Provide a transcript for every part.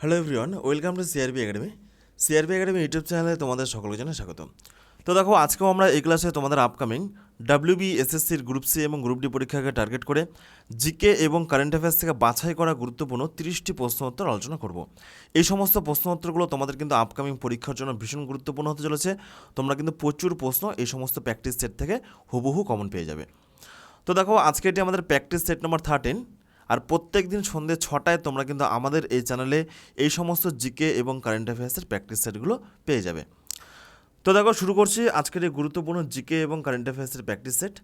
Hello everyone welcome to CRB academy CRB academy YouTube চ্যানেলে তোমাদের সকলকে জানাই স্বাগত। তো দেখো, আজকেও আমরা এই ক্লাসে তোমাদের আপকামিং ডাব্লিউবি এসএসসির গ্রুপ সি এবং গ্রুপ ডি পরীক্ষাকে টার্গেট করে জিকে এবং কারেন্ট অ্যাফেয়ার্স থেকে বাছাই করা গুরুত্বপূর্ণ তিরিশটি প্রশ্ন উত্তর আলোচনা করব। এই সমস্ত প্রশ্ন উত্তরগুলো তোমাদের কিন্তু আপকামিং পরীক্ষার জন্য ভীষণ গুরুত্বপূর্ণ হতে চলেছে। তোমরা কিন্তু প্রচুর প্রশ্ন এই সমস্ত প্র্যাকটিস সেট থেকে হুবহু কমন পেয়ে যাবে। তো দেখো আজকে এটি আমাদের প্র্যাকটিস সেট নম্বর থার্টিন আর প্রত্যেক দিন সন্ধ্যে ছটায় তোমরা কিন্তু আমাদের এই চ্যানেলে এই সমস্ত জিকে এবং কারেন্ট অ্যাফেয়ার্সের প্র্যাকটিস সেটগুলো পেয়ে যাবে। তো দেখো, শুরু করছি আজকের এই গুরুত্বপূর্ণ জিকে এবং কারেন্ট অ্যাফেয়ার্সের প্র্যাকটিস সেট।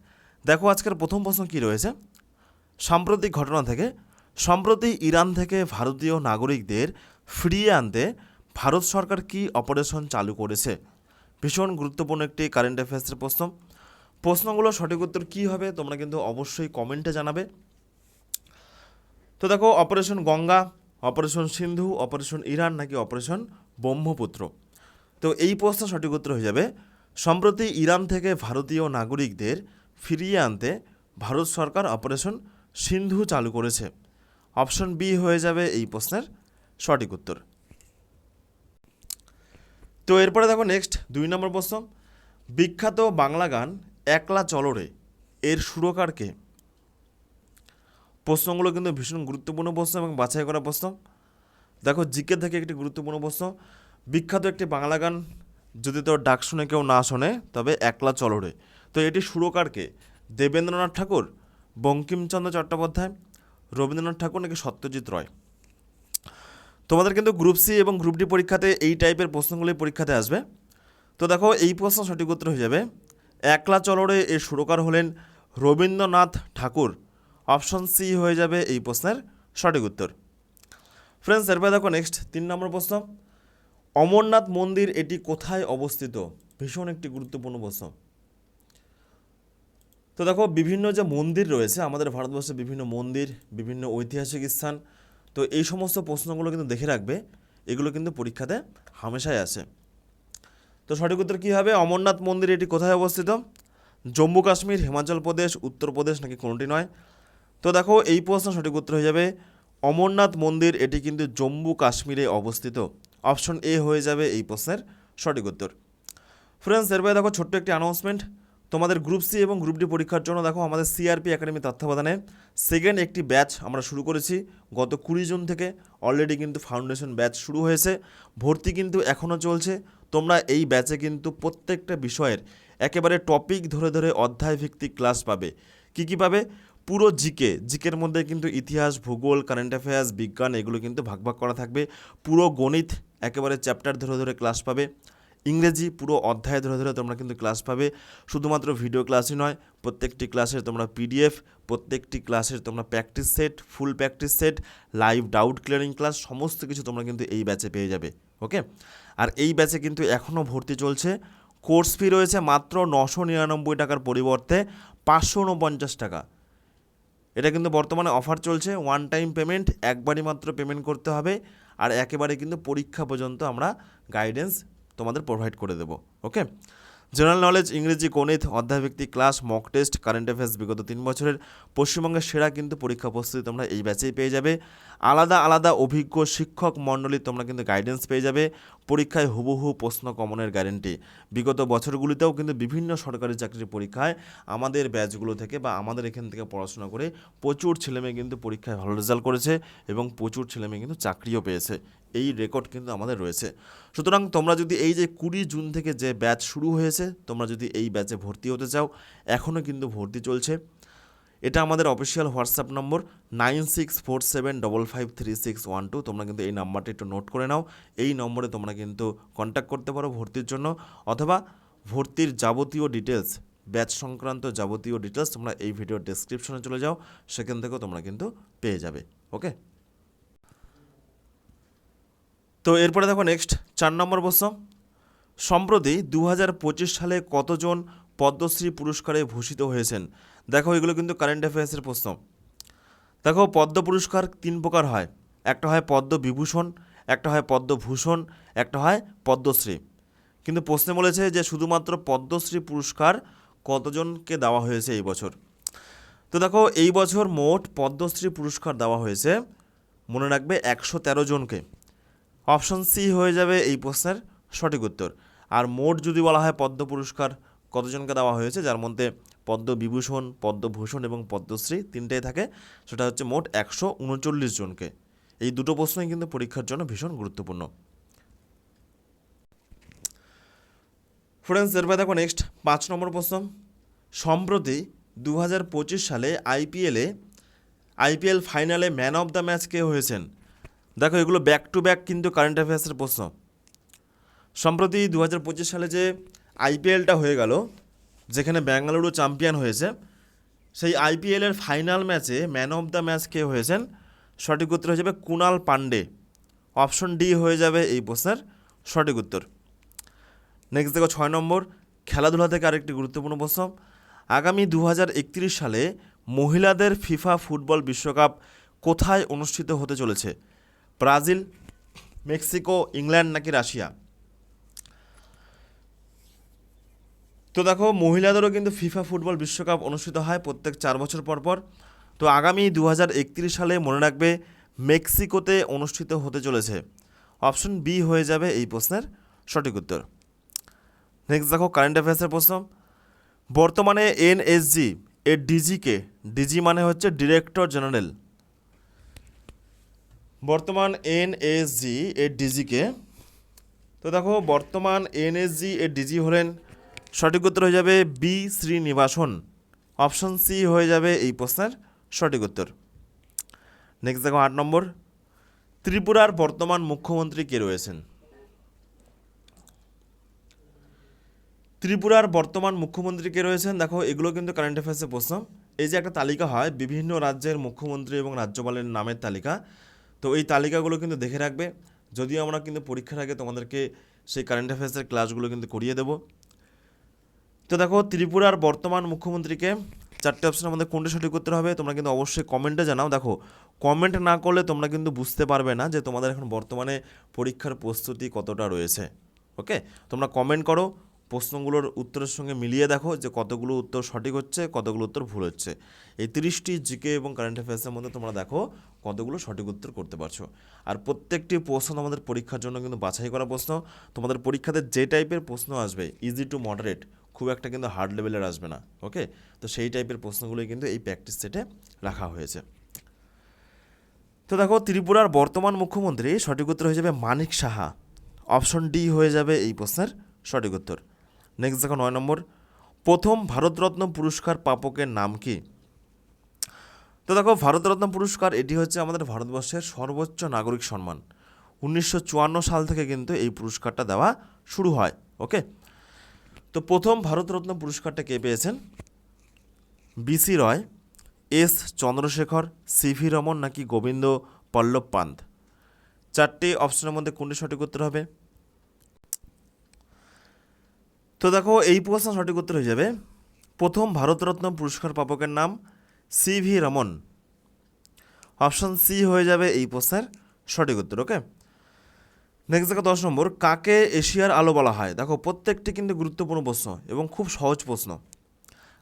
দেখো, আজকের প্রথম প্রশ্ন কী রয়েছে? সাম্প্রতিক ঘটনা থেকে, সম্প্রতি ইরান থেকে ভারতীয় নাগরিকদের ফিরিয়ে আনতে ভারত সরকার কি অপারেশন চালু করেছে? ভীষণ গুরুত্বপূর্ণ একটি কারেন্ট অ্যাফেয়ার্সের প্রশ্ন। প্রশ্নগুলো সঠিক উত্তর কী হবে তোমরা কিন্তু অবশ্যই কমেন্টে জানাবে। তো দেখো, operation Ganga, operation Sindhu, operation Iran নাকি অপারেশন ব্রহ্মপুত্র? তো এই প্রশ্ন সঠিক উত্তর হয়ে যাবে, সম্প্রতি ইরান থেকে ভারতীয় নাগরিকদের ফিরিয়ে আনতে ভারত সরকার অপারেশন সিন্ধু চালু করেছে। অপশন বি হয়ে যাবে এই প্রশ্নের সঠিক উত্তর। তো এরপরে দেখো নেক্সট, দুই নম্বর প্রশ্ন। বিখ্যাত বাংলা গান একলা চলরে, এর সুরকার কে? প্রশ্নগুলো কিন্তু ভীষণ গুরুত্বপূর্ণ প্রশ্ন এবং বাছাই করা প্রশ্ন। দেখো জিকে থেকে একটি গুরুত্বপূর্ণ প্রশ্ন। বিখ্যাত একটি বাংলা গান, যদি তোর ডাক শুনে কেউ না শোনে, তবে একলা চলরে তো এটি সুরকারকে দেবেন্দ্রনাথ ঠাকুর, বঙ্কিমচন্দ্র চট্টোপাধ্যায়, রবীন্দ্রনাথ ঠাকুর নাকি সত্যজিৎ রয়? তোমাদের কিন্তু গ্রুপ সি এবং গ্রুপ ডি পরীক্ষাতে এই টাইপের প্রশ্নগুলি পরীক্ষাতে আসবে। তো দেখো, এই প্রশ্ন সঠিক উত্তর হয়ে যাবে। একলা চলরে এর সুরকার হলেন রবীন্দ্রনাথ ঠাকুর। অপশন সি হয়ে যাবে এই প্রশ্নের সঠিক উত্তর। ফ্রেন্ডস এরপরে দেখো নেক্সট তিন নম্বর প্রশ্ন। অমরনাথ মন্দির এটি কোথায় অবস্থিত? ভীষণ একটি গুরুত্বপূর্ণ প্রশ্ন। তো দেখো, বিভিন্ন যে মন্দির রয়েছে, আমাদের ভারতবর্ষে বিভিন্ন মন্দির, বিভিন্ন ঐতিহাসিক স্থান, তো এই সমস্ত প্রশ্নগুলো কিন্তু দেখে রাখবে। এগুলো কিন্তু পরীক্ষাতে হামেশাই আসে। তো সঠিক উত্তর কী হবে? অমরনাথ মন্দির এটি কোথায় অবস্থিত? জম্মু কাশ্মীর, হিমাচল প্রদেশ, উত্তরপ্রদেশ নাকি কোনোটি নয়? তো দেখো, এই প্রশ্ন সঠিক উত্তর হয়ে যাবে, অমরনাথ মন্দির, এটি কিন্তু জম্মু কাশ্মীরে অবস্থিত। অপশন এ হয়ে যাবে এই প্রশ্নের সঠিক উত্তর। ফ্রেন্ডস এরপরে দেখো, ছোট্ট একটি অ্যানাউন্সমেন্ট তোমাদের গ্রুপ সি এবং গ্রুপ ডি পরীক্ষার জন্য দেখো, আমাদের সিআরপি একাডেমি তত্ত্বাবধানে সেকেন্ড একটি ব্যাচ আমরা শুরু করেছি। গত কুড়ি জুন থেকে অলরেডি কিন্তু ফাউন্ডেশন ব্যাচ শুরু হয়েছে। ভর্তি কিন্তু এখনও চলছে। তোমরা এই ব্যাচে কিন্তু প্রত্যেকটা বিষয়ের একেবারে টপিক ধরে ধরে অধ্যায় ভিত্তিক ক্লাস পাবে। কী কী পাবে? পুরো জিকে জিকের মধ্যে কিন্তু ইতিহাস, ভূগোল কারেন্ট অ্যাফেয়ার্স বিজ্ঞান, এগুলো কিন্তু ভাগ ভাগ করা থাকবে। পুরো গণিত একেবারে চ্যাপ্টার ধরে ধরে ক্লাস পাবে। ইংরেজি পুরো অধ্যায় ধরে ধরে তোমরা কিন্তু ক্লাস পাবে। শুধুমাত্র ভিডিও ক্লাসই নয়, প্রত্যেকটি ক্লাসের তোমরা পিডিএফ প্রত্যেকটি ক্লাসের তোমরা practice set full practice set live doubt clearing class সমস্ত কিছু তোমরা কিন্তু এই ব্যাচে পেয়ে যাবে ওকে আর এই ব্যাচে কিন্তু এখনও ভর্তি চলছে। কোর্স ফি রয়েছে মাত্র নশো নিরানব্বই টাকার পরিবর্তে পাঁচশো উনপঞ্চাশ টাকা। এটা কিন্তু বর্তমানে অফার চলছে ওয়ান টাইম পেমেন্ট একবারই মাত্র পেমেন্ট করতে হবে, আর একেবারে কিন্তু পরীক্ষা পর্যন্ত আমরা গাইডেন্স তোমাদের প্রোভাইড করে দেবো ওকে জেনারেল নলেজ ইংরেজি, গণিত, অধ্যায়ভিত্তিক class mock test current affairs বিগত তিন বছরের, পশ্চিমবঙ্গের সেরা কিন্তু পরীক্ষা প্রস্তুতি তোমরা এই ব্যাচেই পেয়ে যাবে। আলাদা আলাদা অভিজ্ঞ শিক্ষক মণ্ডলী তোমরা কিন্তু গাইডেন্স পেয়ে যাবে। পরীক্ষায় হুবহু প্রশ্ন কমনের গ্যারেন্টি বিগত বছরগুলিতেও কিন্তু বিভিন্ন সরকারি চাকরির পরীক্ষায় আমাদের ব্যাচগুলো থেকে বা আমাদের এখান থেকে পড়াশোনা করে প্রচুর ছেলেমেয়ে কিন্তু পরীক্ষায় ভালো রেজাল্ট করেছে এবং প্রচুর ছেলেমেয়ে কিন্তু চাকরিও পেয়েছে। এই রেকর্ড কিন্তু আমাদের রয়েছে। সুতরাং তোমরা যদি এই যে কুড়ি জুন থেকে যে ব্যাচ শুরু হয়েছে, তোমরা যদি এই ব্যাচে ভর্তি হতে চাও এখনও কিন্তু ভর্তি চলছে। এটা আমাদের official WhatsApp number nine six four seven double five three six one two তোমরা কিন্তু এই নাম্বারটা একটু নোট করে নাও। এই নম্বরে তোমরা কিন্তু কন্ট্যাক্ট করতে পারো ভর্তির জন্য। অথবা ভর্তির যাবতীয় ডিটেলস ব্যাচ সংক্রান্ত যাবতীয় ডিটেলস তোমরা এই ভিডিওর ডেসক্রিপশনে চলে যাও। সেখান থেকেও তোমরা কিন্তু পেয়ে যাবে। ওকে তো এরপরে দেখো নেক্সট চার নম্বর প্রশ্ন। সম্প্রতি দু হাজার পঁচিশ সালে কতজন পদ্মশ্রী পুরস্কারে ভূষিত হয়েছেন? দেখো, এগুলো কিন্তু কারেন্ট অ্যাফেয়ার্সের প্রশ্ন। দেখো, পদ্ম পুরস্কার তিন প্রকার হয়। একটা হয় পদ্ম বিভূষণ, একটা হয় পদ্মভূষণ একটা হয় পদ্মশ্রী। কিন্তু প্রশ্নে বলেছে যে শুধুমাত্র পদ্মশ্রী পুরস্কার কতজনকে দেওয়া হয়েছে এই বছর? তো দেখো, এই বছর মোট পদ্মশ্রী পুরস্কার দেওয়া হয়েছে, মনে রাখবে, একশো তেরো জনকে। অপশন সি হয়ে যাবে এই প্রশ্নের সঠিক উত্তর। আর মোট যদি বলা হয় পদ্ম পুরস্কার কতজনকে দেওয়া হয়েছে, যার মধ্যে পদ্মবিভূষণ, পদ্মভূষণ এবং পদ্মশ্রী তিনটেই থাকে। সেটা হচ্ছে মোট একশো উনচল্লিশ জনকে। এই দুটো প্রশ্নই কিন্তু পরীক্ষার জন্য ভীষণ গুরুত্বপূর্ণ। ফ্রেন্ডস এরপরে দেখো নেক্সট পাঁচ নম্বর প্রশ্ন। সম্প্রতি দু হাজার পঁচিশ সালে আইপিএলে আইপিএল ফাইনালে ম্যান অফ দ্য ম্যাচ কে হয়েছেন? দেখো, এগুলো ব্যাক টু ব্যাক কিন্তু কারেন্ট অ্যাফেয়ার্সের প্রশ্ন। সম্প্রতি দু হাজার পঁচিশ সালে যে আইপিএলটা হয়ে গেল যেখানে বেঙ্গালুরু চ্যাম্পিয়ন হয়েছে, সেই আইপিএলের ফাইনাল ম্যাচে ম্যান অফ দ্য ম্যাচ কে হয়েছেন? সঠিক উত্তর হয়ে যাবে কুনাল পান্ডে। অপশন ডি হয়ে যাবে এই প্রশ্নের সঠিক উত্তর। নেক্সট দেখো ছয় নম্বর, খেলাধুলা থেকে আরেকটি গুরুত্বপূর্ণ প্রশ্ন। আগামী দু হাজার একত্রিশ সালে মহিলাদের ফিফা ফুটবল বিশ্বকাপ কোথায় অনুষ্ঠিত হতে চলেছে? ব্রাজিল, মেক্সিকো, ইংল্যান্ড নাকি রাশিয়া? তো দেখো, মহিলাদেরও কিন্তু ফিফা ফুটবল বিশ্বকাপ অনুষ্ঠিত হয় প্রত্যেক চার বছর পর পর। তো আগামী দু হাজার একত্রিশ সালে মনে রাখবে, মেক্সিকোতে অনুষ্ঠিত হতে চলেছে। অপশন বি হয়ে যাবে এই প্রশ্নের সঠিক উত্তর। নেক্সট দেখো কারেন্ট অ্যাফেয়ার্সের প্রশ্ন। বর্তমানে এনএসজি এর ডিজিকে ডিজি মানে হচ্ছে ডিরেক্টর জেনারেল বর্তমান এনএসজি এর ডিজিকে তো দেখো, বর্তমান এনএসজি এর ডিজি হলেন সঠিক উত্তর হয়ে যাবে বি শ্রীনিবাসন। অপশন সি হয়ে যাবে এই প্রশ্নের সঠিক উত্তর। নেক্সট দেখো আট নম্বর। ত্রিপুরার বর্তমান মুখ্যমন্ত্রী কে রয়েছেন? ত্রিপুরার বর্তমান মুখ্যমন্ত্রী কে রয়েছেন? দেখো, এগুলো কিন্তু কারেন্ট অ্যাফেয়ার্সের প্রশ্ন। এই যে একটা তালিকা হয়, বিভিন্ন রাজ্যের মুখ্যমন্ত্রী এবং রাজ্যপালের নামের তালিকা, তো এই তালিকাগুলো কিন্তু দেখে রাখবে। যদিও আমরা কিন্তু পরীক্ষার আগে তোমাদেরকে সেই কারেন্ট অ্যাফেয়ার্সের ক্লাসগুলো কিন্তু করিয়ে দেবো। তো দেখো, ত্রিপুরার বর্তমান মুখ্যমন্ত্রীকে চারটে অপশন আমাদের কোনটা সঠিক উত্তর হবে, তোমরা কিন্তু অবশ্যই কমেন্টে জানাও। দেখো কমেন্ট না করলে তোমরা কিন্তু বুঝতে পারবে না যে তোমাদের এখন বর্তমানে পরীক্ষার প্রস্তুতি কতটা রয়েছে ওকে তোমরা কমেন্ট করো, প্রশ্নগুলোর উত্তরের সঙ্গে মিলিয়ে দেখো যে কতগুলো উত্তর সঠিক হচ্ছে, কতগুলো উত্তর ভুল হচ্ছে। এই তিরিশটি জিকে এবং কারেন্ট অ্যাফেয়ার্সের মধ্যে তোমরা দেখো কতগুলো সঠিক উত্তর করতে পারছ। আর প্রত্যেকটি প্রশ্ন তোমাদের পরীক্ষার জন্য কিন্তু বাছাই করা প্রশ্ন। তোমাদের পরীক্ষাতে যে টাইপের প্রশ্ন আসবে ইজি টু মডারেট খুব একটা কিন্তু হার্ড লেভেলের আসবে না ওকে তো সেই টাইপের প্রশ্নগুলোই কিন্তু এই প্র্যাকটিস সেটে রাখা হয়েছে। তো দেখো, ত্রিপুরার বর্তমান মুখ্যমন্ত্রী সঠিক উত্তর হয়ে যাবে মানিক সাহা। অপশন ডি হয়ে যাবে এই প্রশ্নের সঠিক উত্তর। নেক্সট দেখো, নয় নম্বর। প্রথম ভারতরত্ন পুরস্কার প্রাপকের নাম কি? তো দেখো, ভারতরত্ন পুরস্কার, এটি হচ্ছে আমাদের ভারতবর্ষের সর্বোচ্চ নাগরিক সম্মান। উনিশশো চুয়ান্ন সাল থেকে কিন্তু এই পুরস্কারটা দেওয়া শুরু হয় ওকে তো প্রথম ভারতরত্ন পুরস্কারটা কে পেয়েছেন? BC Roy, S Chandrasekhar CV Raman নাকি গোবিন্দ পল্লব পান্ত চারটি অপশনের মধ্যে কোনটি সঠিক উত্তর হবে? তো দেখো, এই প্রশ্ন সঠিক উত্তর হয়ে যাবে। প্রথম ভারতরত্ন পুরস্কার প্রাপকের নাম সিভি রমন। অপশন সি হয়ে যাবে এই প্রশ্নের সঠিক উত্তর ওকে নেক্সট দেখো দশ নম্বর, কাকে এশিয়ার আলো বলা হয়? দেখো, প্রত্যেকটি কিন্তু গুরুত্বপূর্ণ প্রশ্ন এবং খুব সহজ প্রশ্ন।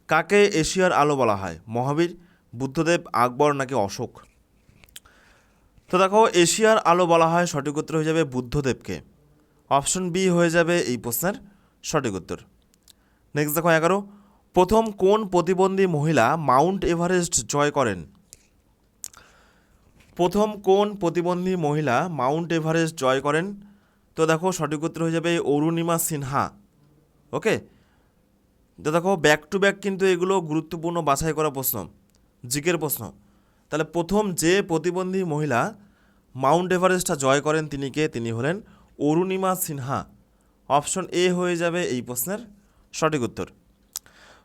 কাকে এশিয়ার আলো বলা হয়? মহাবীর, বুদ্ধদেব, আকবর নাকি অশোক? তো দেখো, এশিয়ার আলো বলা হয় সঠিক উত্তর হয়ে যাবে বুদ্ধদেবকে। অপশন বি হয়ে যাবে এই প্রশ্নের সঠিক উত্তর। নেক্সট দেখো এগারো, প্রথম কোন প্রতিবন্ধী মহিলা মাউন্ট এভারেস্ট জয় করেন? প্রথম কোন প্রতিবন্ধী মহিলা মাউন্ট এভারেস্ট জয় করেন? তো দেখো সঠিক উত্তর হয়ে যাবে অরুণিমা সিনহা, ওকে? তো দেখো ব্যাক টু ব্যাক কিন্তু এগুলো গুরুত্বপূর্ণ বাছাই করা প্রশ্ন, জিকের প্রশ্ন। তাহলে প্রথম যে প্রতিবন্ধী মহিলা মাউন্ট এভারেস্টটা জয় করেন তিনি কে? তিনি হলেন অরুণিমা সিনহা। অপশন এ হয়ে যাবে এই প্রশ্নের সঠিক উত্তর।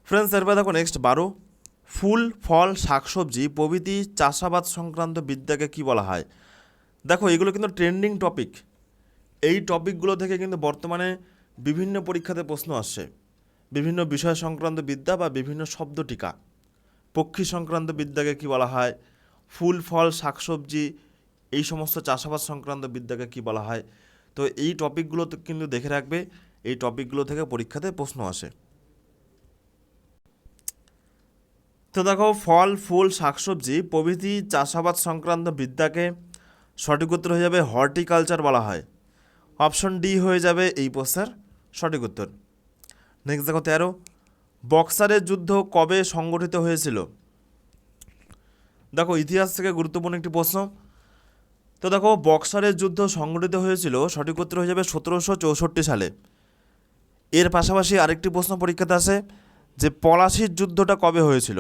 ফ্রেন্ডস এরপর দেখো নেক্সট বারো। ফুল, ফল, শাকসবজি, প্রভৃতি চাষাবাদ সংক্রান্ত বিদ্যাকে কি বলা হয়? দেখো, এগুলো কিন্তু ট্রেন্ডিং টপিক এই টপিকগুলো থেকে কিন্তু বর্তমানে বিভিন্ন পরীক্ষাতে প্রশ্ন আসছে। বিভিন্ন বিষয় সংক্রান্ত বিদ্যা বা বিভিন্ন শব্দ টিকা। পক্ষী সংক্রান্ত বিদ্যাকে কি বলা হয়? ফুল, ফল, শাকসবজি, এই সমস্ত চাষাবাদ সংক্রান্ত বিদ্যাকে কি বলা হয়? তো এই টপিকগুলো কিন্তু দেখে রাখবে। এই টপিকগুলো থেকে পরীক্ষাতে প্রশ্ন আসে। তো দেখো, ফল, ফুল, শাকসবজি, প্রভৃতি, চাষাবাদ সংক্রান্ত বিদ্যাকে সঠিক উত্তর হয়ে যাবে হর্টিকালচার বলা হয়। অপশন ডি হয়ে যাবে এই প্রশ্নের সঠিক উত্তর। নেক্সট দেখো তেরো, বক্সারের যুদ্ধ কবে সংগঠিত হয়েছিল? দেখো, ইতিহাস থেকে গুরুত্বপূর্ণ একটি প্রশ্ন। তো দেখো, বক্সারের যুদ্ধ সংগঠিত হয়েছিল, সঠিক উত্তর হয়ে যাবে সতেরোশো চৌষট্টি সালে। এর পাশাপাশি আরেকটি প্রশ্ন পরীক্ষাতে আসে যে পলাশির যুদ্ধটা কবে হয়েছিল?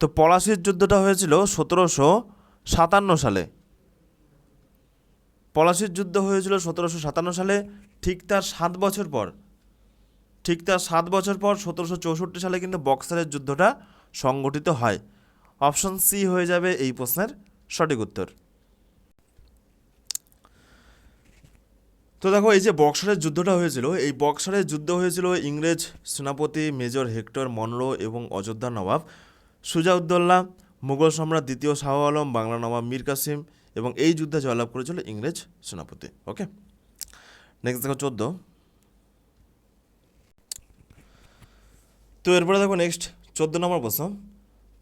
তো পলাশির যুদ্ধটা হয়েছিল সতেরোশো সাতান্ন সালে। পলাশির যুদ্ধ হয়েছিল সতেরোশো সাতান্ন সালে, ঠিক তার সাত বছর পর। ঠিক তার সাত বছর পর সতেরোশো চৌষট্টি সালে কিন্তু বক্সারের যুদ্ধটা সংগঠিত হয়। অপশন সি হয়ে যাবে এই প্রশ্নের সঠিক উত্তর। তো দেখো, এই যে বক্সারের যুদ্ধটা হয়েছিল, এই বক্সারের যুদ্ধ হয়েছিল ইংরেজ সেনাপতি মেজর হেক্টর মনরো এবং অযোধ্যার নবাব সুজাউদ্দৌল্লা মুঘল সম্রাট দ্বিতীয় শাহ আলম, বাংলা নবাব মীর কাসিম এবং এই যুদ্ধে জয়লাভ করেছিল ইংরেজ সেনাপতি। ওকে নেক্সট দেখো চোদ্দ। তো এরপরে দেখো নেক্সট চোদ্দ নম্বর প্রশ্ন।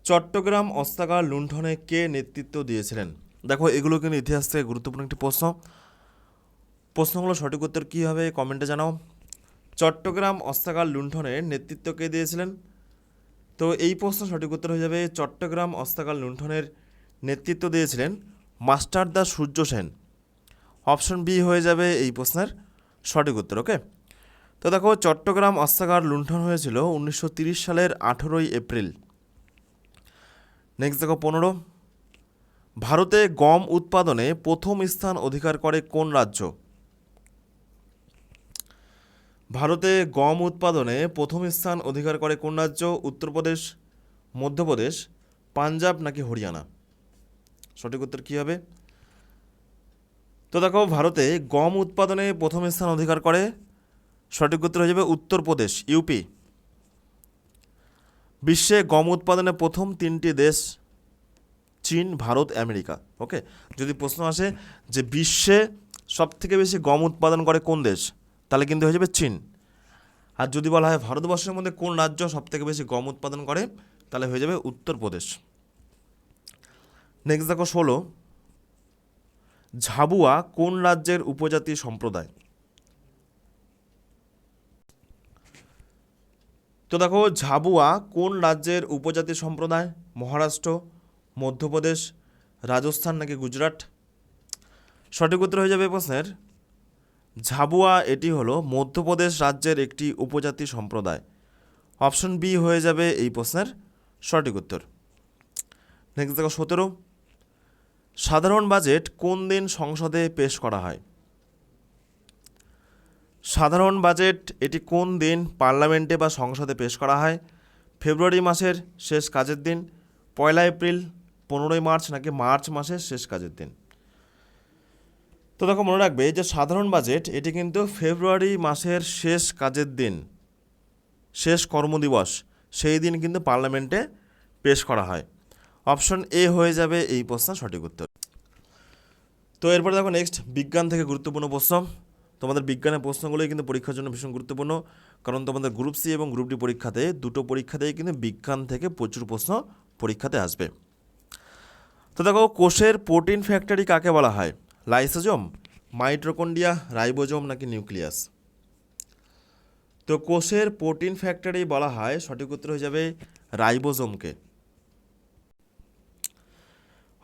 চট্টগ্রাম অস্ত্রাগার লুণ্ঠনে কে নেতৃত্ব দিয়েছিলেন? দেখো, এগুলো কিন্তু ইতিহাস থেকে গুরুত্বপূর্ণ একটি প্রশ্ন। প্রশ্নগুলো সঠিক উত্তর কী হবে? কমেন্টে জানাও। চট্টগ্রাম অস্ত্রাগার লুণ্ঠনের নেতৃত্ব কে দিয়েছিলেন? তো এই প্রশ্ন সঠিক উত্তর হয়ে যাবে। চট্টগ্রাম অস্ত্রাগার লুণ্ঠনের নেতৃত্ব দিয়েছিলেন মাস্টার দা সূর্য সেন। অপশন বি হয়ে যাবে এই প্রশ্নের সঠিক উত্তর, ওকে? তো দেখো, চট্টগ্রাম অস্ত্রাগার লুণ্ঠন হয়েছিল উনিশশো সালের আঠেরোই এপ্রিল। নেক্সট দেখো পনেরো। ভারতে গম উৎপাদনে প্রথম স্থান অধিকার করে কোন রাজ্য? ভারতে গম উৎপাদনে প্রথম স্থান অধিকার করে কোন রাজ্য? উত্তরপ্রদেশ, মধ্যপ্রদেশ, পাঞ্জাব নাকি হরিয়ানা? সঠিক উত্তর কী হবে? তো দেখো, ভারতে গম উৎপাদনে প্রথম স্থান অধিকার করে, সঠিক উত্তর হয়ে যাবে উত্তরপ্রদেশ, ইউপি। বিশ্বে গম উৎপাদনে প্রথম তিনটি দেশ, চীন, ভারত, আমেরিকা, ওকে? যদি প্রশ্ন আসে যে বিশ্বে সবথেকে বেশি গম উৎপাদন করে কোন দেশ? তাহলে কিন্তু হয়ে যাবে চীন। আর যদি বলা হয় ভারতবর্ষের মধ্যে কোন রাজ্য সবথেকে বেশি গম উৎপাদন করে, তাহলে হয়ে যাবে উত্তরপ্রদেশ। নেক্সট দেখো ষোলো। ঝাবুয়া কোন রাজ্যের উপজাতি সম্প্রদায়? তো দেখো ঝাবুয়া কোন রাজ্যের উপজাতি সম্প্রদায়? মহারাষ্ট্র, মধ্যপ্রদেশ, রাজস্থান নাকি গুজরাট? সঠিক উত্তর হয়ে যাবে প্রশ্নের। ঝাবুয়া এটি হলো মধ্যপ্রদেশ রাজ্যের একটি উপজাতি সম্প্রদায়। অপশন বি হয়ে যাবে এই প্রশ্নের সঠিক উত্তর। নেক্সট দেখো সতেরো। সাধারণ বাজেট কোন দিন সংসদে পেশ করা হয়? সাধারণ বাজেট এটি কোন দিন পার্লামেন্টে বা সংসদে পেশ করা হয়? ফেব্রুয়ারি মাসের শেষ কাজের দিন, পয়লা এপ্রিল, পনেরোই মার্চ নাকি মার্চ মাসের শেষ কাজের দিন? তো দেখো মনে রাখবে যে সাধারণ বাজেট এটি কিন্তু ফেব্রুয়ারি মাসের শেষ কাজের দিন, শেষ কর্মদিবস, সেই দিন কিন্তু পার্লামেন্টে পেশ করা হয়। অপশন এ হয়ে যাবে এই প্রশ্ন সঠিক উত্তর। তো এরপরে দেখো নেক্সট বিজ্ঞান থেকে গুরুত্বপূর্ণ প্রশ্ন। তোমাদের বিজ্ঞানের প্রশ্নগুলোই কিন্তু পরীক্ষার জন্য ভীষণ গুরুত্বপূর্ণ, কারণ তোমাদের গ্রুপ সি এবং গ্রুপ ডি পরীক্ষাতে, দুটো পরীক্ষাতেই কিন্তু বিজ্ঞান থেকে প্রচুর প্রশ্ন পরীক্ষাতে আসবে। তো দেখো কোষের প্রোটিন ফ্যাক্টরি কাকে বলা হয়? লাইসোজোম মাইট্রোকন্ডিয়া রাইবোজোম নাকি নিউক্লিয়াস? তো কোষের প্রোটিন ফ্যাক্টরি বলা হয়, সঠিক উত্তর হয়ে যাবে রাইবোজোমকে।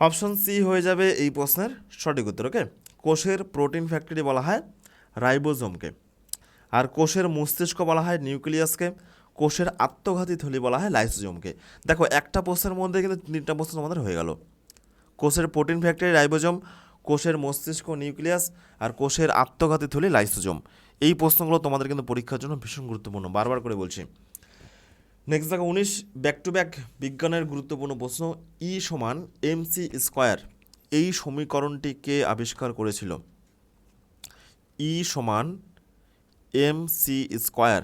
অপশন সি হয়ে যাবে এই প্রশ্নের সঠিক উত্তর, ওকে? কোষের প্রোটিন ফ্যাক্টরি বলা হয় রাইবোজোমকে। আর কোষের মস্তিষ্ক বলা হয় নিউক্লিয়াসকে। কোষের আত্মঘাতী থলি বলা হয় লাইসোজোমকে। দেখো, একটা প্রশ্নের মধ্যে কিন্তু তিনটা প্রশ্ন আমাদের হয়ে গেল। কোষের প্রোটিন ফ্যাক্টরি, রাইবোজোম কোষের মস্তিষ্ক, নিউক্লিয়াস আর কোষের আত্মঘাতী থলি লাইসোজোম। এই প্রশ্নগুলো তোমাদের কিন্তু পরীক্ষার জন্য ভীষণ গুরুত্বপূর্ণ। বারবার করে বলছি। নেক্সট দেখো, উনিশ ব্যাক টু ব্যাক বিজ্ঞানের গুরুত্বপূর্ণ প্রশ্ন। ই সমান এম সি স্কোয়ার এই সমীকরণটি কে আবিষ্কার করেছিল? ই সমান এম সি স্কোয়ার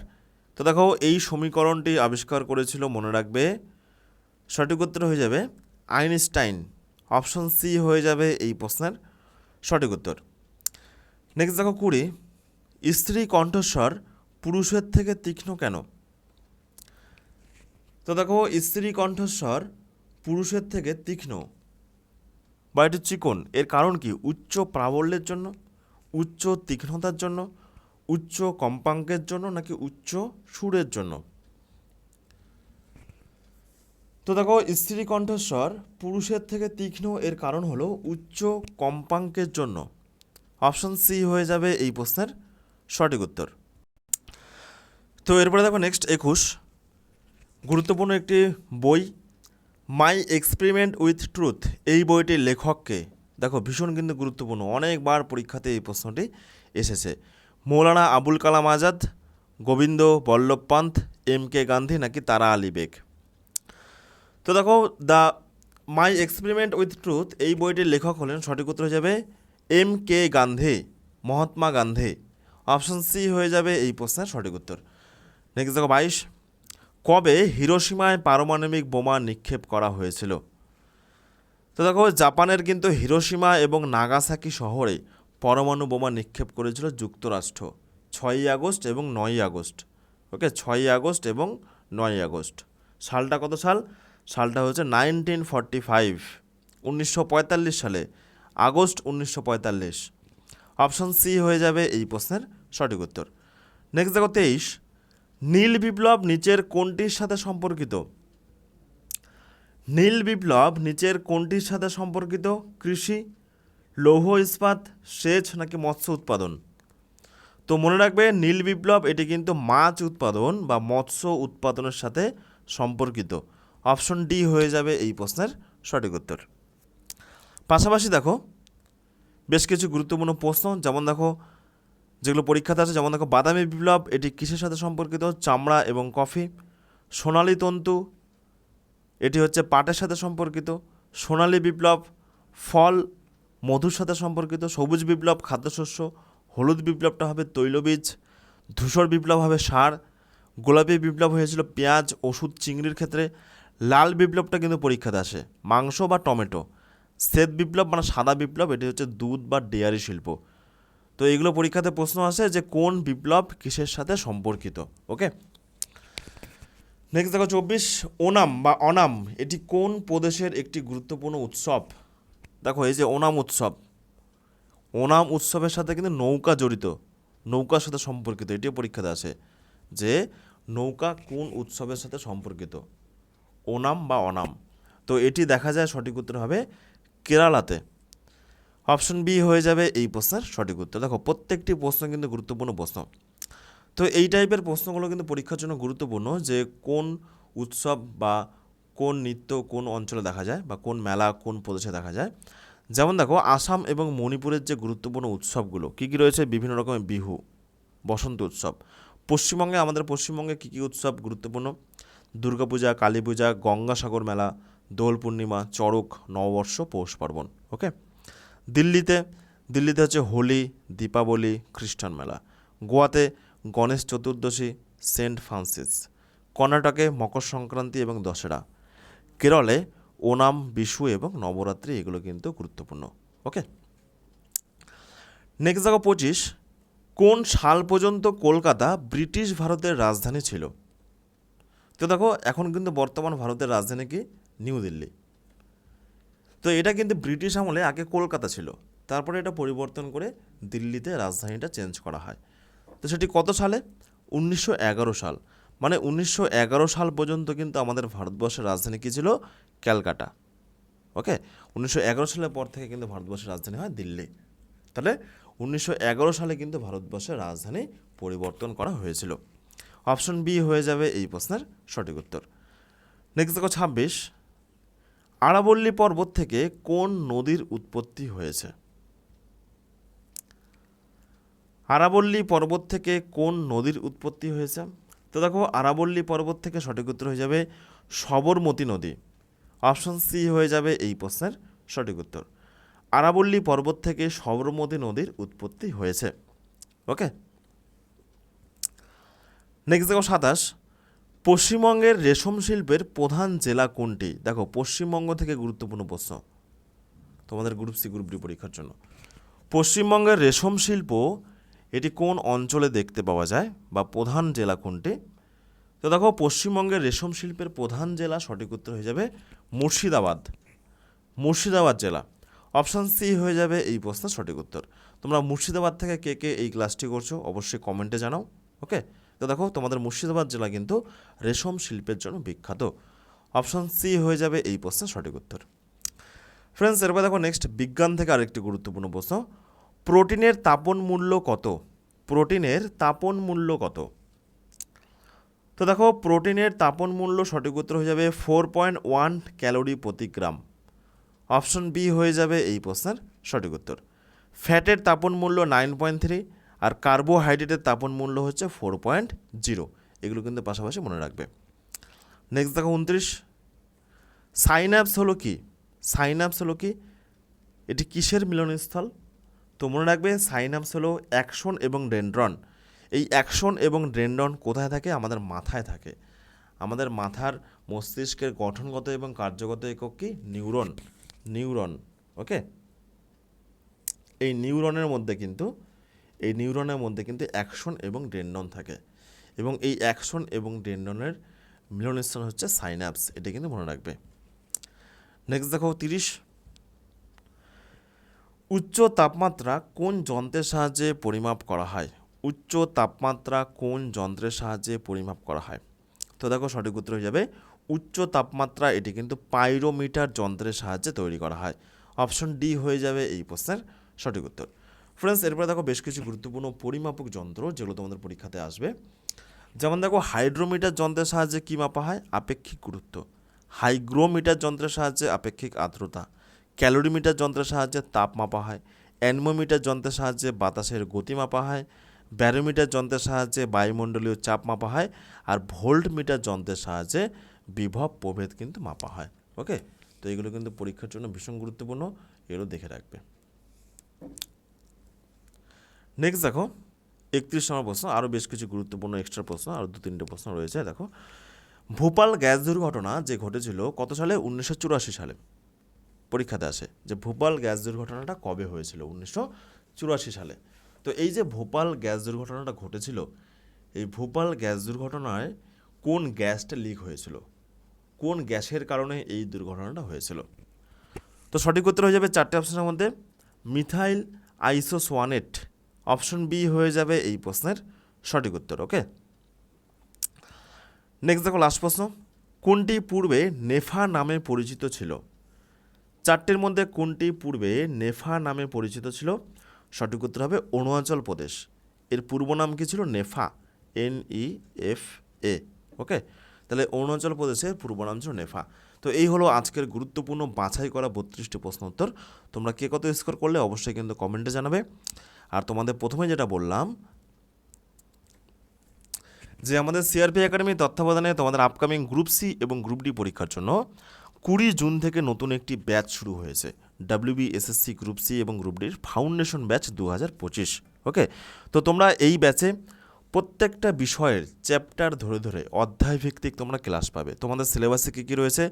তো দেখো, এই সমীকরণটি আবিষ্কার করেছিল, মনে রাখবে, সঠিক উত্তর হয়ে যাবে, আইনস্টাইন। অপশন সি হয়ে যাবে এই প্রশ্নের। সঠিক উত্তর। নেক্সট দেখো কুড়ি। স্ত্রী কণ্ঠস্বর পুরুষের থেকে তীক্ষ্ণ কেন? তো দেখো, স্ত্রী কণ্ঠস্বর পুরুষের থেকে তীক্ষ্ণ। বা চিকন। এর কারণ কি? উচ্চ প্রাবল্যের জন্য, উচ্চ তীক্ষ্ণতার জন্য, উচ্চ কম্পাঙ্কের জন্য নাকি উচ্চ সুরের জন্য? তো দেখো, স্ত্রী কণ্ঠস্বর পুরুষের থেকে তীক্ষ্ণ এর কারণ হলো উচ্চ কম্পাঙ্কের জন্য। অপশন সি হয়ে যাবে এই প্রশ্নের সঠিক উত্তর। তো এরপরে দেখো নেক্সট একুশ। গুরুত্বপূর্ণ একটি বই মাই এক্সপেরিমেন্ট উইথ ট্রুথ এই বইটির লেখককে, দেখো ভীষণ কিন্তু গুরুত্বপূর্ণ। অনেকবার পরীক্ষাতে এই প্রশ্নটি এসেছে। মৌলানা আবুল কালাম আজাদ, গোবিন্দ বল্লভ পান্থ, এম কে গান্ধী নাকি তারা আলী বেগ? তো দেখো the my experiment with truth এই বইটির লেখক হলেন সঠিক উত্তর হয়ে যাবে M K Gandhi Mahatma Gandhi. Option C হয়ে যাবে এই প্রশ্নের সঠিক উত্তর। নেক্সট দেখো, বাইশ। কবে হিরোসীমায় পারমাণবিক বোমা নিক্ষেপ করা হয়েছিল? তো দেখো, জাপানের কিন্তু হিরোসীমা এবং নাগাসাকি শহরে পরমাণু বোমা নিক্ষেপ করেছিল যুক্তরাষ্ট্র, ছয়ই আগস্ট এবং নয়ই আগস্ট। ওকে ছয়ই আগস্ট এবং নয়ই আগস্ট। সালটা কত সাল? সালটা হচ্ছে নাইনটিন ফর্টি ফাইভ, উনিশশো পঁয়তাল্লিশ সালে, আগস্ট উনিশশো পঁয়তাল্লিশ। অপশন সি হয়ে যাবে এই প্রশ্নের সঠিক উত্তর। নেক্সট দেখো তেইশ। নীল বিপ্লব নিচের কোনটির সাথে সম্পর্কিত? নীল বিপ্লব নিচের কোনটির সাথে সম্পর্কিত? কৃষি, লৌহ ইস্পাত, সেচ নাকি মৎস্য উৎপাদন? তো মনে রাখবে নীল বিপ্লব এটি কিন্তু মাছ উৎপাদন বা মৎস্য উৎপাদনের সাথে সম্পর্কিত। অপশন ডি হয়ে যাবে এই প্রশ্নের সঠিক উত্তর। পাশাপাশি দেখো, বেশ কিছু গুরুত্বপূর্ণ প্রশ্ন, যেমন দেখো, যেগুলো পরীক্ষাতে আছে, যেমন দেখো, বাদামি বিপ্লব, এটি কিসের সাথে সম্পর্কিত? চামড়া এবং কফি। সোনালী তন্তু, এটি হচ্ছে পাটের সাথে সম্পর্কিত। সোনালী বিপ্লব, ফল, মধুর সাথে সম্পর্কিত। সবুজ বিপ্লব, খাদ্যশস্য, হলুদ বিপ্লবটা হবে তৈলবীজ। ধূসর বিপ্লব হবে সার। গোলাপি বিপ্লব হয়েছিল পেঁয়াজ, ওষুধ, চিংড়ির ক্ষেত্রে। লাল বিপ্লবটা কিন্তু পরীক্ষাতে আসে। মাংস বা টমেটো। শ্বেত বিপ্লব মানে সাদা বিপ্লব এটি হচ্ছে দুধ বা ডেয়ারি শিল্প। তো এইগুলো পরীক্ষাতে প্রশ্ন আসে যে কোন বিপ্লব কিসের সাথে সম্পর্কিত, ওকে? নেক্সট দেখো, চব্বিশ, ওনাম বা অনাম, এটি কোন প্রদেশের একটি গুরুত্বপূর্ণ উৎসব? দেখো, এই যে ওনাম উৎসব। ওনাম উৎসবের সাথে কিন্তু নৌকা জড়িত, নৌকার সাথে সম্পর্কিত, এটিও পরীক্ষাতে আসে যে নৌকা কোন উৎসবের সাথে সম্পর্কিত। ওনাম বা অনাম। তো এটি দেখা যায় সঠিক উত্তর হবে কেরালাতে। অপশন বি হয়ে যাবে এই প্রশ্নের সঠিক উত্তর। দেখো, প্রত্যেকটি প্রশ্ন কিন্তু গুরুত্বপূর্ণ প্রশ্ন। তো এই টাইপের প্রশ্নগুলো কিন্তু পরীক্ষার জন্য গুরুত্বপূর্ণ যে কোন উৎসব বা কোন নৃত্য কোন অঞ্চলে দেখা যায় বা কোন মেলা, কোন প্রদেশে দেখা যায়। যেমন দেখো, আসাম এবং মণিপুরের যে গুরুত্বপূর্ণ উৎসবগুলো, কী কী রয়েছে? বিভিন্ন রকমের বিহু, বসন্ত উৎসব। পশ্চিমবঙ্গে, আমাদের পশ্চিমবঙ্গে কী কী উৎসব গুরুত্বপূর্ণ? দুর্গাপূজা কালী পূজা গঙ্গাসাগর মেলা, দোল পূর্ণিমা, চড়ক, নববর্ষ, পৌষ পার্বণ, ওকে? দিল্লিতে দিল্লিতে হচ্ছে হোলি, দীপাবলি, খ্রিস্টান মেলা। গোয়াতে গণেশ চতুর্দশী, সেন্ট ফ্রান্সিস। কর্ণাটকে মকর সংক্রান্তি এবং দশেরা কেরলে ওনাম, বিশু এবং নবরাত্রি, এগুলো কিন্তু গুরুত্বপূর্ণ, ওকে? নেক্সট দেখো পঁচিশ। কোন সাল পর্যন্ত কলকাতা ব্রিটিশ ভারতের রাজধানী ছিল? তো দেখো, এখন কিন্তু বর্তমান ভারতের রাজধানী কি? নিউ দিল্লি। তো এটা কিন্তু ব্রিটিশ আমলে আগে কলকাতা ছিল। তারপরে এটা পরিবর্তন করে দিল্লিতে রাজধানীটা চেঞ্জ করা হয়। তো সেটি কত সালে? উনিশশো এগারো সাল। মানে উনিশশো এগারো সাল পর্যন্ত কিন্তু আমাদের ভারতবর্ষের রাজধানী কী ছিল? ক্যালকাটা। ওকে? উনিশশো এগারো সালের পর থেকে কিন্তু ভারতবর্ষের রাজধানী হয় দিল্লি। তাহলে উনিশশো এগারো সালে কিন্তু ভারতবর্ষের রাজধানী পরিবর্তন করা হয়েছিল। অপশন বি হয়ে যাবে এই প্রশ্নের সঠিক উত্তর। নেক্সট দেখো ছাব্বিশ। আরাবল্লী পর্বত থেকে কোন নদীর উৎপত্তি হয়েছে? আরাবল্লী পর্বত থেকে কোন নদীর উৎপত্তি হয়েছে? তো দেখো, আরাবল্লী পর্বত থেকে সঠিক উত্তর হয়ে যাবে সবরমতী নদী। অপশন সি হয়ে যাবে এই প্রশ্নের সঠিক উত্তর। আরাবল্লী পর্বত থেকে সবরমতী নদীর উৎপত্তি হয়েছে। ওকে? নেক্সট দেখো সাতাশ। পশ্চিমবঙ্গের রেশম শিল্পের প্রধান জেলা কোনটি? দেখো, পশ্চিমবঙ্গ থেকে গুরুত্বপূর্ণ প্রশ্ন। তোমাদের গ্রুপ সি গ্রুপ ডি পরীক্ষার জন্য। পশ্চিমবঙ্গের রেশম শিল্প, এটি কোন অঞ্চলে দেখতে পাওয়া যায় বা প্রধান জেলা কোনটি? তো দেখো, পশ্চিমবঙ্গের রেশম শিল্পের প্রধান জেলা সঠিক উত্তর হয়ে যাবে মুর্শিদাবাদ। মুর্শিদাবাদ জেলা। অপশান সি হয়ে যাবে এই প্রশ্নের সঠিক উত্তর। তোমরা মুর্শিদাবাদ থেকে কে কে এই ক্লাসটি করছ, অবশ্যই কমেন্টে জানাও ওকে তো দেখো, তোমাদের মুর্শিদাবাদ জেলা কিন্তু রেশম শিল্পের জন্য বিখ্যাত। অপশান সি হয়ে যাবে এই প্রশ্নের সঠিক উত্তর। ফ্রেন্ডস এরপর দেখো নেক্সট বিজ্ঞান থেকে আরেকটি গুরুত্বপূর্ণ প্রশ্ন। প্রোটিনের তাপন মূল্য কত? প্রোটিনের তাপন মূল্য কত? তো দেখো, প্রোটিনের তাপন মূল্য সঠিক উত্তর হয়ে যাবে ফোর পয়েন্ট ওয়ান ক্যালোরি প্রতি গ্রাম। অপশন বি হয়ে যাবে এই প্রশ্নের সঠিক উত্তর। ফ্যাটের তাপন মূল্য নাইন পয়েন্ট থ্রি আর কার্বোহাইড্রেটের তাপন মূল্য হচ্ছে ফোর পয়েন্ট জিরো এগুলো কিন্তু পাশাপাশি মনে রাখবে। নেক্সট দেখো উনত্রিশ। সাইন্যাপস হলো কি? সাইন্যাপস হলো কি? এটি কিসের মিলনস্থল? তো মনে রাখবে সাইন্যাপস হলো অ্যাকশন এবং ডেন্ড্রন এই অ্যাকশন এবং ডেন্ড্রন কোথায় থাকে? আমাদের মাথায় থাকে। আমাদের মাথার মস্তিষ্কের গঠনগত এবং কার্যগত একক কি? নিউরন। নিউরন ওকে এই নিউরনের মধ্যে কিন্তু এই নিউরনের মধ্যে কিন্তু অ্যাকশন এবং ডেন্ডন থাকে। এবং এই অ্যাকশন এবং ডেন্ডনের মিলনস্থান হচ্ছে সাইন্যাপস, এটা কিন্তু মনে রাখবে। নেক্সট দেখো, তিরিশ। উচ্চ তাপমাত্রা কোন যন্ত্রের সাহায্যে পরিমাপ করা হয়? উচ্চ তাপমাত্রা কোন যন্ত্রের সাহায্যে পরিমাপ করা হয়? তো দেখো, সঠিক উত্তর হয়ে যাবে, উচ্চ তাপমাত্রা এটি কিন্তু পাইরোমিটার যন্ত্রের সাহায্যে তৈরি করা হয়। অপশন ডি হয়ে যাবে এই প্রশ্নের সঠিক উত্তর। ফ্রেন্ডস এরপরে দেখো বেশ কিছু গুরুত্বপূর্ণ পরিমাপক যন্ত্র যেগুলো তোমাদের পরীক্ষাতে আসবে। যেমন দেখো, হাইড্রোমিটার যন্ত্রের সাহায্যে কী মাপা হয়? আপেক্ষিক গুরুত্ব। হাইগ্রোমিটার যন্ত্রের সাহায্যে আপেক্ষিক আর্দ্রতা। ক্যালোরিমিটার যন্ত্রের সাহায্যে তাপ মাপা হয়। অ্যানমোমিটার যন্ত্রের সাহায্যে বাতাসের গতি মাপা হয়। ব্যারোমিটার যন্ত্রের সাহায্যে বায়ুমণ্ডলীয় চাপ মাপা হয়। আর ভোল্ট মিটার যন্ত্রের সাহায্যে বিভব প্রভেদ কিন্তু মাপা হয়। ওকে? তো এগুলো কিন্তু পরীক্ষার জন্য ভীষণ গুরুত্বপূর্ণ। এগুলো দেখে রাখবে। নেক্সট দেখো, একত্রিশ নম্বর প্রশ্ন আরও বেশ কিছু গুরুত্বপূর্ণ এক্সট্রা প্রশ্ন আরও দু তিনটে প্রশ্ন রয়েছে, দেখো। ভোপাল গ্যাস দুর্ঘটনা যে ঘটেছিল কত সালে? উনিশশো চুরাশি সালে। পরীক্ষাতে আসে যে ভোপাল গ্যাস দুর্ঘটনাটা কবে হয়েছিল? উনিশশো চুরাশি সালে। তো এই যে ভোপাল গ্যাস দুর্ঘটনাটা ঘটেছিল, এই ভোপাল গ্যাস দুর্ঘটনায় কোন গ্যাসটা লিক হয়েছিল? কোন গ্যাসের কারণে এই দুর্ঘটনাটা হয়েছিল? তো সঠিক উত্তর হয়ে যাবে চারটে অপশনের মধ্যে। মিথাইল আইসোসোয়ানেট অপশন বি হয়ে যাবে এই প্রশ্নের সঠিক উত্তর ওকে নেক্সট দেখো লাস্ট প্রশ্ন। কোনটি পূর্বে নেফা নামে পরিচিত ছিল? চারটির মধ্যে কোনটি পূর্বে নেফা নামে পরিচিত ছিল? সঠিক উত্তর হবে অরুণাচল প্রদেশ। এর পূর্ব নাম কি ছিল? NEFA. N E F A okay তাহলে অরুণাচল প্রদেশের পূর্ব নাম ছিল নেফা। তো এই হলো আজকের গুরুত্বপূর্ণ বাছাই করা বত্রিশটি প্রশ্ন উত্তর। তোমরা কে কত স্কোর করলে অবশ্যই কিন্তু কমেন্টে জানাবে। আর তোমাদের প্রথমে যেটা বললাম, যে আমাদের সিআরপি একাডেমি তত্ত্বাবধানে তোমাদের আপকামিং গ্রুপ সি এবং গ্রুপ ডি পরীক্ষার জন্য কুড়ি জুন থেকে নতুন একটি ব্যাচ শুরু হয়েছে। ডাব্লিউবি এসএসসি গ্রুপ সি এবং গ্রুপ ডির ফাউন্ডেশন ব্যাচ দু হাজার পঁচিশ। ওকে তো তোমরা এই ব্যাচে প্রত্যেকটা বিষয়ের চ্যাপ্টার ধরে ধরে অধ্যায় ভিত্তিক তোমরা ক্লাস পাবে। তোমাদের সিলেবাসে কী কী রয়েছে?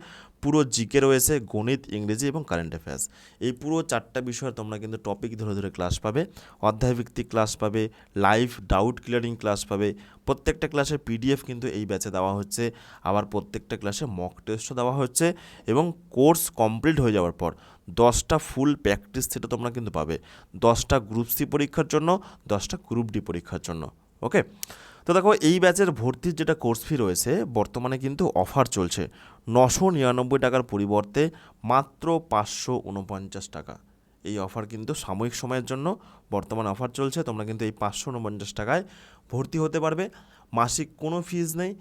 পুরো জিকে রয়েছে, গণিত, ইংরেজি এবং কারেন্ট অ্যাফেয়ার্স এই পুরো চারটা বিষয়ে তোমরা কিন্তু টপিক ধরে ধরে ক্লাস পাবে। অধ্যায় ভিত্তিক ক্লাস পাবে লাইভ ডাউট ক্লিয়ারিং ক্লাস পাবে। প্রত্যেকটা ক্লাসের পিডিএফ কিন্তু এই ব্যাচে দেওয়া হচ্ছে। আবার প্রত্যেকটা ক্লাসে মক টেস্টও দেওয়া হচ্ছে এবং কোর্স কমপ্লিট হয়ে যাওয়ার পর দশটা ফুল প্র্যাকটিস সেটা তোমরা কিন্তু পাবে। দশটা গ্রুপ সি পরীক্ষার জন্য, দশটা গ্রুপ ডি পরীক্ষার জন্য। ওকে তো দেখো, এই ব্যাচের ভর্তির যেটা কোর্স ফি রয়েছে, বর্তমানে কিন্তু অফার চলছে। নশো নিরানব্বই টাকার পরিবর্তে মাত্র পাঁচশো উনপঞ্চাশ টাকা। এই অফার কিন্তু সাময়িক সময়ের জন্য বর্তমান অফার চলছে। তোমরা কিন্তু এই পাঁচশো উনপঞ্চাশ টাকায় ভর্তি হতে পারবে। মাসিক কোনো ফিজ নেই।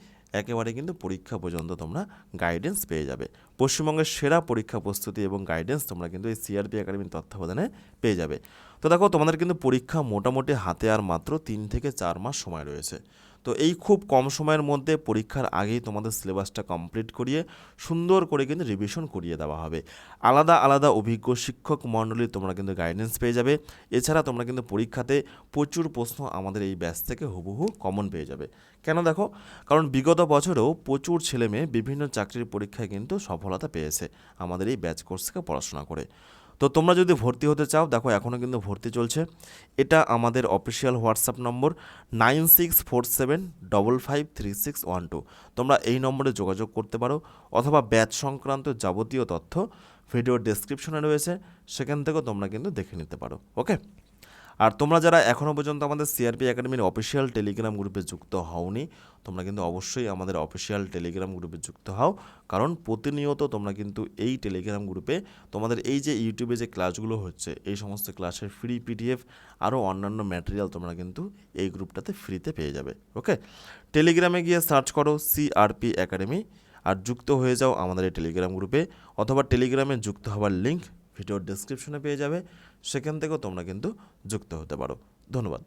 একেবারে কিন্তু পরীক্ষা পর্যন্ত তোমরা গাইডেন্স পেয়ে যাবে। পশ্চিমবঙ্গের সেরা পরীক্ষা প্রস্তুতি এবং গাইডেন্স তোমরা কিন্তু এই সিআরপি একাডেমির তত্ত্বাবধানে পেয়ে যাবে। তো দেখো, তোমাদের কিন্তু পরীক্ষা মোটামুটি হাতে আর মাত্র তিন থেকে চার মাস সময় রয়েছে। তো এই খুব কম সময়ের মধ্যে পরীক্ষার আগেই তোমাদের সিলেবাসটা কমপ্লিট করিয়ে সুন্দর করে কিন্তু রিভিশন করিয়ে দেওয়া হবে। আলাদা আলাদা অভিজ্ঞ শিক্ষক মণ্ডলী তোমরা কিন্তু গাইডেন্স পেয়ে যাবে। এছাড়া তোমরা কিন্তু পরীক্ষাতে প্রচুর প্রশ্ন আমাদের এই ব্যাচ থেকে হুবহু কমন পেয়ে যাবে। কেন দেখো? কারণ বিগত বছরেও প্রচুর ছেলে মেয়ে বিভিন্ন চাকরির পরীক্ষায় কিন্তু সফলতা পেয়েছে আমাদের এই ব্যাচ কোর্স থেকে পড়াশোনা করে। তো তোমরা যদি ভর্তি হতে চাও, দেখো এখনও কিন্তু ভর্তি চলছে। এটা আমাদের official WhatsApp number nine six four seven double five three six one two. তোমরা এই নম্বরে যোগাযোগ করতে পারো, অথবা ব্যাচ সংক্রান্ত যাবতীয় তথ্য ভিডিওর ডেসক্রিপশনে রয়েছে, সেখান থেকেও তোমরা কিন্তু দেখে নিতে পারো ওকে আর তোমরা যারা এখনও পর্যন্ত আমাদের সিআরপি একাডেমির অফিসিয়াল টেলিগ্রাম গ্রুপে যুক্ত হওনি, তোমরা কিন্তু অবশ্যই আমাদের অফিসিয়াল টেলিগ্রাম গ্রুপে যুক্ত হও। কারণ প্রতিনিয়ত তোমরা কিন্তু এই টেলিগ্রাম গ্রুপে তোমাদের এই যে ইউটিউবে যে ক্লাসগুলো হচ্ছে, এই সমস্ত ক্লাসের ফ্রি পিডিএফ আরও অন্যান্য ম্যাটেরিয়াল তোমরা কিন্তু এই গ্রুপটাতে ফ্রিতে পেয়ে যাবে ওকে টেলিগ্রামে গিয়ে সার্চ করো সিআরপি একাডেমি আর যুক্ত হয়ে যাও আমাদের এই টেলিগ্রাম গ্রুপে অথবা টেলিগ্রামে যুক্ত হওয়ার লিঙ্ক ভিডিওর ডেসক্রিপশনে পেয়ে যাবে। সেখান থেকেও তোমরা কিন্তু যুক্ত হতে পারো। ধন্যবাদ।